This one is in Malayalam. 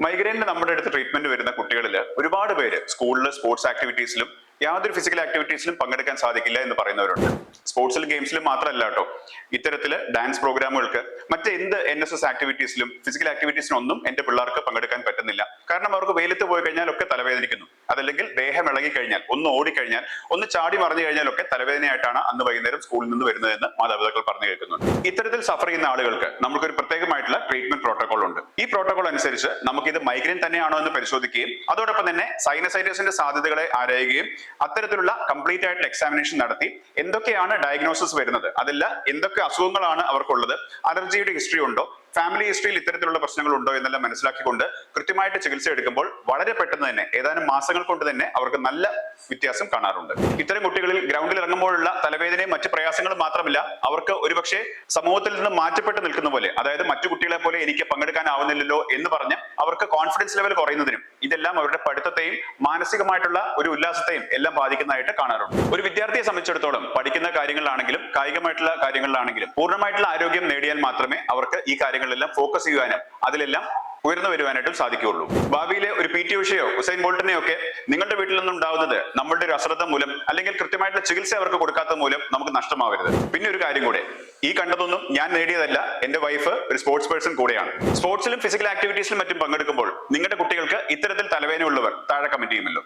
മൈഗ്രെയിനിന് നമ്മുടെ അടുത്ത് ട്രീറ്റ്മെന്റ് വരുന്ന കുട്ടികളിൽ ഒരുപാട് പേര് സ്കൂളിൽ സ്പോർട്സ് ആക്ടിവിറ്റീസിലും യാതൊരു ഫിസിക്കൽ ആക്ടിവിറ്റീസിലും പങ്കെടുക്കാൻ സാധിക്കില്ല എന്ന് പറയുന്നവരുണ്ട്. സ്പോർട്സിലും ഗെയിംസിലും മാത്രമല്ല കേട്ടോ. ഇത്തരത്തിൽ ഡാൻസ് പ്രോഗ്രാമുകൾക്ക് മറ്റെന്ത് എൻ എസ് എസ് ആക്ടിവിറ്റീസിലും ഫിസിക്കൽ ആക്ടിവിറ്റീസിലും ഒന്നും എന്റെ പിള്ളേർക്ക് പങ്കെടുക്കാൻ പറ്റുന്നില്ല. കാരണം അവർക്ക് വെയിലത്ത് പോയി കഴിഞ്ഞാൽ ഒക്കെ തലവേദനിക്കുന്നു. അതല്ലെങ്കിൽ ദേഹം ഇളകി കഴിഞ്ഞാൽ ഒന്ന് ഓടിക്കഴിഞ്ഞാൽ ഒന്ന് ചാടി മറിഞ്ഞു കഴിഞ്ഞാൽ ഒക്കെ തലവേദനയായിട്ടാണ് അന്ന് വൈകുന്നേരം സ്കൂളിൽ നിന്ന് വരുന്നതെന്ന് മാതാപിതാക്കൾ പറഞ്ഞു കേൾക്കുന്നുണ്ട്. ഇത്തരത്തിൽ സഫർ ചെയ്യുന്ന ആളുകൾക്ക് നമുക്കൊരു പ്രത്യേകമായിട്ടുള്ള ട്രീറ്റ്മെന്റ് പ്രോട്ടോകോൾ ഉണ്ട്. ഈ പ്രോട്ടോകോൾ അനുസരിച്ച് നമുക്ക് ഇത് മൈഗ്രെയിൻ തന്നെയാണോ എന്ന് പരിശോധിക്കുകയും അതോടൊപ്പം തന്നെ സൈനസൈറ്റിസിന്റെ സാധ്യതകളെ ആരായുകയും അത്തരത്തിലുള്ള കംപ്ലീറ്റ് ആയിട്ടുള്ള എക്സാമിനേഷൻ നടത്തി എന്തൊക്കെയാണ് ഡയഗ്നോസിസ് വരുന്നത് അതല്ല എന്തൊക്കെ അസുഖങ്ങളാണ് അവർക്കുള്ളത് അലർജിയുടെ ഹിസ്റ്ററി ഉണ്ടോ ഫാമിലി ഹിസ്റ്ററിയിൽ ഇത്തരത്തിലുള്ള പ്രശ്നങ്ങൾ ഉണ്ടോ എന്നെല്ലാം മനസ്സിലാക്കിക്കൊണ്ട് കൃത്യമായിട്ട് ചികിത്സ എടുക്കുമ്പോൾ വളരെ പെട്ടെന്ന് തന്നെ ഏതാനും മാസങ്ങൾ കൊണ്ട് തന്നെ അവർക്ക് നല്ല വ്യത്യാസം കാണാറുണ്ട്. ഇത്തരം കുട്ടികളിൽ ഗ്രൗണ്ടിൽ ഇറങ്ങുമ്പോഴുള്ള തലവേദനയും മറ്റു പ്രയാസങ്ങളും മാത്രമല്ല അവർക്ക് ഒരുപക്ഷെ സമൂഹത്തിൽ നിന്ന് മാറ്റപ്പെട്ട് നിൽക്കുന്ന പോലെ അതായത് മറ്റു കുട്ടികളെ പോലെ എനിക്ക് പങ്കെടുക്കാനാവുന്നില്ലല്ലോ എന്ന് പറഞ്ഞ് അവർക്ക് കോൺഫിഡൻസ് ലെവൽ കുറയുന്നതിനും ഇതെല്ലാം അവരുടെ പഠിത്തത്തെയും മാനസികമായിട്ടുള്ള ഒരു ഉല്ലാസത്തെയും എല്ലാം ബാധിക്കുന്നതായിട്ട് കാണാറുണ്ട്. ഒരു വിദ്യാർത്ഥിയെ സംബന്ധിച്ചിടത്തോളം പഠിക്കുന്ന കാര്യങ്ങളാണെങ്കിലും കായികമായിട്ടുള്ള കാര്യങ്ങളിലാണെങ്കിലും പൂർണമായിട്ടുള്ള ആരോഗ്യം നേടിയാൽ മാത്രമേ അവർക്ക് ഈ കാര്യങ്ങളിലെല്ലാം ഫോക്കസ് ചെയ്യുവാനും അതിലെല്ലാം ഉയർന്നു വരുവാനായിട്ടും സാധിക്കുകയുള്ളൂ. ഭാവിയിലെ ഒരു പി ടി ഉഷയോ ഉസൈൻ ബോൾട്ടിനെയോ ഒക്കെ നിങ്ങളുടെ വീട്ടിൽ നിന്നും ഉണ്ടാവുന്നത് നമ്മളുടെ ഒരു അശ്രദ്ധ മൂലം അല്ലെങ്കിൽ കൃത്യമായിട്ടുള്ള ചികിത്സ അവർക്ക് കൊടുക്കാത്ത മൂലം നമുക്ക് നഷ്ടമാവരുത്. പിന്നെ ഒരു കാര്യം കൂടെ. ഈ കണ്ടതൊന്നും ഞാൻ നേടിയതല്ല. എന്റെ വൈഫ് ഒരു സ്പോർട്സ് പേഴ്സൺ കൂടെയാണ്. സ്പോർട്സിലും ഫിസിക്കൽ ആക്ടിവിറ്റീസിലും മറ്റും പങ്കെടുക്കുമ്പോൾ നിങ്ങളുടെ കുട്ടികൾക്ക് ഇത്തരത്തിൽ തലവേദന ഉള്ളവർ താഴെ കമന്റ് ചെയ്യുമല്ലോ.